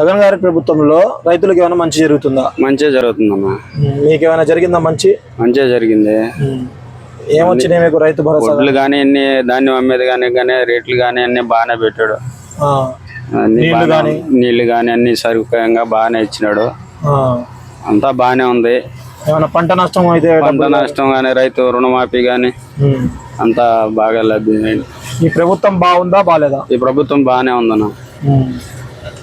జగన్ గారి ప్రభుత్వంలో రైతులకు ఏమైనా మంచి జరుగుతుందా? మంచిగా జరుగుతుందన్న. మీకు ఏమైనా జరిగిందా మంచి? మంచిగా జరిగింది. ఏమొచ్చినాయి మీకు రైతు భరోసా? వడ్లు కానీ అన్ని ధాన్యం అమ్మేది కానీ కానీ రేట్లు కానీ అన్ని బాగానే పెట్టాడు. నీళ్ళు కానీ అన్ని సౌకర్యంగా బాగానే ఇచ్చినాడు. అంతా బాగానే ఉంది. ఏమైనా పంట నష్టం అయితే పంట నష్టం కానీ రైతు రుణమాఫీ కానీ. అంతా బాగా లభ్యం ఈ ప్రభుత్వం బాగుందా బాగాలేదా? ఈ ప్రభుత్వం బాగానే ఉందన్న.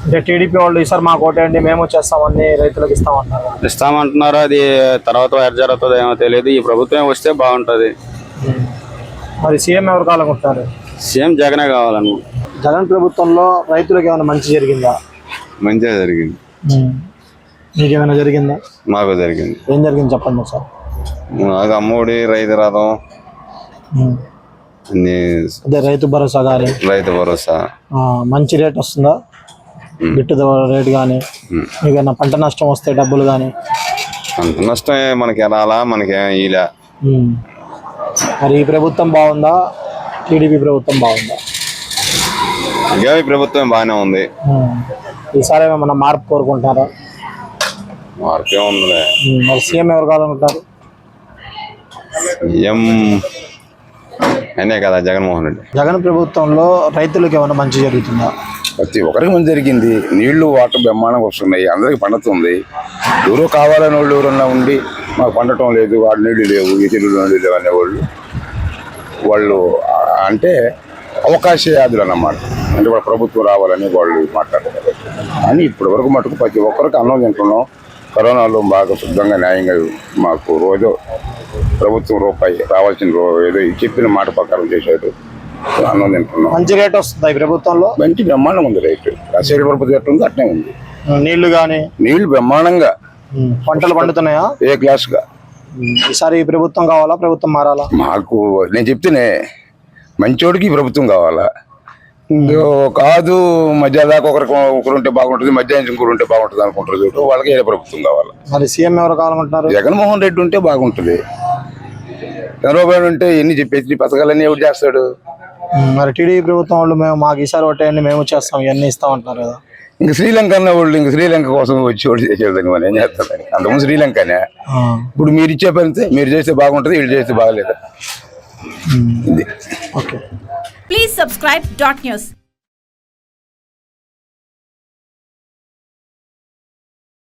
అంటే టీడీపీ వాళ్ళు ఈసారి మాకు ఓటేయండి మేము చేస్తామని రైతులకు ఇస్తామన్నారు ఇస్తామంటున్నారు? అది తర్వాత ఎక్కడ జరుగుతుందో ఏమో తెలియదు. ఈ ప్రభుత్వం వస్తే బాగుంటది. మరి సీఎం ఎవరు కావాలనుకుంటున్నారు? సీఎం జగనే కావాలను జగన్ ప్రభుత్వంలో రైతులకు ఏమైనా మంచి జరిగిందా? మంచిగా జరిగింది. మీకు ఏమైనా జరిగిందా? మాకు జరిగింది. ఏం జరిగింది చెప్పండి సార్. మాకు అమ్మఒడి రైతు రథం. అదే రైతు భరోసా కానీ రైతు భరోసా. మంచి రేట్ వస్తుందా? గిట్టు రేట్ కానీ మీకు ఏమైనా పంట నష్టం వస్తే డబ్బులు కానీ అంత నష్టమే మనకి రాలా మనకేం ఇలా మరి ఈ ప్రభుత్వం బాగుందా? టీడీపీ ప్రభుత్వం బాగుందా? ఇంకా ఈ ప్రభుత్వం బాగానే ఉంది. ఈసారి ఏమైనా మార్పు కోరుకుంటారా? మార్పే ఉమ్. మరి సీఎం ఎవరు కావాలనుకుంటారు? ఏం అయినే కదా జగన్మోహన్ రెడ్డి. జగన్ ప్రభుత్వంలో రైతులకు ఏమైనా మంచి జరుగుతుందా? ప్రతి ఒక్కరికి మంచి జరిగింది. నీళ్ళు వాటర్ బ్రహ్మాండం వస్తున్నాయి. అందరికి పండుతుంది. ఎవరో కావాలని వాళ్ళు ఎవరన్నా ఉండి మాకు పండటం లేదు. వాడు నీళ్ళు లేవు. ఈ నీళ్ళు లేవు అనేవాళ్ళు. వాళ్ళు అంటే అంటే అవకాశయాదులు అన్నమాట. అంటే వాళ్ళ ప్రభుత్వం రావాలని వాళ్ళు మాట్లాడతారు కానీ ఇప్పటి వరకు మటుకు ప్రతి ఒక్కరికి అన్నం తింటున్నాం. కరోనాలో బాగా శుద్ధంగా న్యాయంగా మాకు రోజు ప్రభుత్వం రూపాయి రావాల్సిన ఏదో చెప్పిన మాట ప్రకారం చేశారు. అన్నం తింటున్నాం. మంచి రేట్ వస్తుందా ప్రభుత్వంలో? మంచి బ్రహ్మాండం ఉంది రైతు అసలు పరుపు ఎట్లా ఉంది. అట్నే ఉంది. నీళ్ళు కానీ నీళ్ళు బ్రహ్మాండంగా. పంటలు పండుతున్నాయా? ఏ క్లాస్గా? ఉమ్. ఈసారి ప్రభుత్వం కావాలా? ప్రభుత్వం మారాలా? మాకు నేను చెప్తేనే మంచోడికి ఈ ప్రభుత్వం కావాలా? కాదు మధ్య దాకా ఒకరికి ఒకరు ఉంటే బాగుంటుంది మధ్యాహ్నం ఇంకొకరు ఉంటే బాగుంటుంది అనుకుంటారు చూడు వాళ్ళకి ఏ ప్రభుత్వం కావాలి? మరి సీఎం ఎవరు కావాలనుకుంటున్నారు జగన్మోహన్ రెడ్డి ఉంటే బాగుంటుంది. చంద్రబాబు నాయుడు ఉంటే ఎన్ని చెప్పేసి పథకాలన్నీ ఎవరు చేస్తాడు. మరి టీడీపీ ప్రభుత్వం వాళ్ళు మేము మాకు ఈసారి ఓటేయండి మేము చేస్తాం ఇవన్నీ ఇస్తాం అంటున్నారు కదా. ఇంక శ్రీలంక అన్న వాళ్ళు ఇంక శ్రీలంక కోసం వచ్చి వాడు చేసేది మనం ఏం చేస్తామని అంతకుముందు శ్రీలంకనే. ఇప్పుడు మీరు ఇచ్చే పనితే మీరు చేస్తే బాగుంటుంది వీళ్ళు చేస్తే బాగలేదు. Okay. Please subscribe dot news.